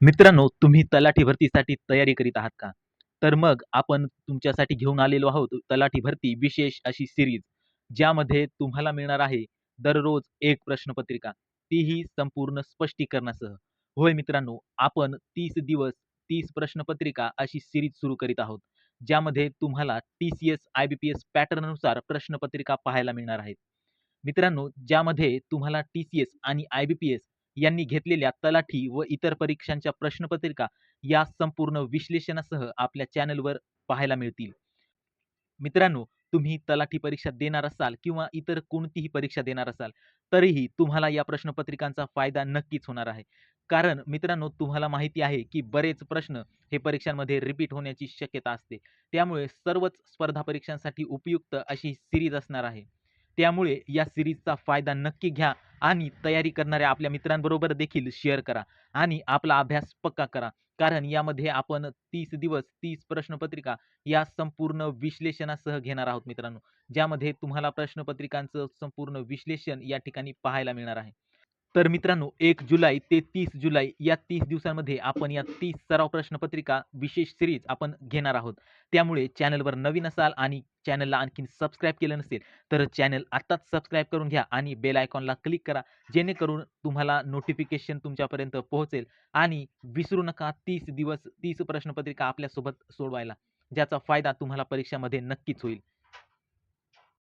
मित्रांनो, तुम्ही तलाठी भरतीसाठी तयारी करीत आहात का? तर मग आपण तुमच्यासाठी घेऊन आलेलो आहोत तलाठी भरती विशेष अशी सिरीज ज्यामध्ये तुम्हाला मिळणार आहे दररोज एक प्रश्नपत्रिका, तीही संपूर्ण स्पष्टीकरणासह. होय मित्रांनो, आपण तीस दिवस तीस प्रश्नपत्रिका अशी सिरीज सुरू करीत आहोत. ज्यामध्ये तुम्हाला टी-सी-एस, आय-बी-पी-एस पॅटर्ननुसार प्रश्नपत्रिका पाहायला मिळणार आहेत. मित्रांनो, ज्यामध्ये तुम्हाला टी-सी-एस आणि आय-बी-पी-एस यांनी घेतलेल्या तलाठी व इतर परीक्षांच्या प्रश्नपत्रिका या संपूर्ण विश्लेषणासह आपल्या चॅनलवर पाहायला मिळतील. मित्रांनो, तुम्ही तलाठी परीक्षा देणार असाल किंवा इतर कोणतीही परीक्षा देणार असाल, तरीही तुम्हाला या प्रश्नपत्रिकांचा फायदा नक्कीच होणार आहे. कारण मित्रांनो, तुम्हाला माहिती आहे की बरेच प्रश्न हे परीक्षांमध्ये रिपीट होण्याची शक्यता असते. त्यामुळे सर्वच स्पर्धा परीक्षांसाठी उपयुक्त अशी सिरीज असणार आहे. त्यामुळे या सिरीजचा फायदा नक्की घ्या आणि तयारी करणाऱ्या आपल्या मित्रांबरोबर देखील शेअर करा आणि आपला अभ्यास पक्का करा. कारण यामध्ये आपण तीस दिवस तीस प्रश्नपत्रिका या संपूर्ण विश्लेषणासह घेणार आहोत मित्रांनो. ज्यामध्ये तुम्हाला प्रश्नपत्रिकांचं संपूर्ण विश्लेषण या ठिकाणी पाहायला मिळणार आहे. तर मित्रांनो एक जुलै ते तीस जुलै या तीस दिवसांमध्ये आपण या तीस सराव प्रश्नपत्रिका विशेष सिरीज आपण घेणार आहोत. त्यामुळे चॅनलवर नवीन असाल आणि चॅनलला आणखीन सबस्क्राईब केलं नसेल, तर चॅनल आत्ताच सबस्क्राईब करून घ्या आणि बेल आयकॉनला क्लिक करा. जेणेकरून तुम्हाला नोटिफिकेशन तुमच्यापर्यंत पोहोचेल आणि विसरू नका तीस दिवस तीस प्रश्नपत्रिका आपल्यासोबत सोडवायला. ज्याचा फायदा तुम्हाला परीक्षामध्ये नक्कीच होईल.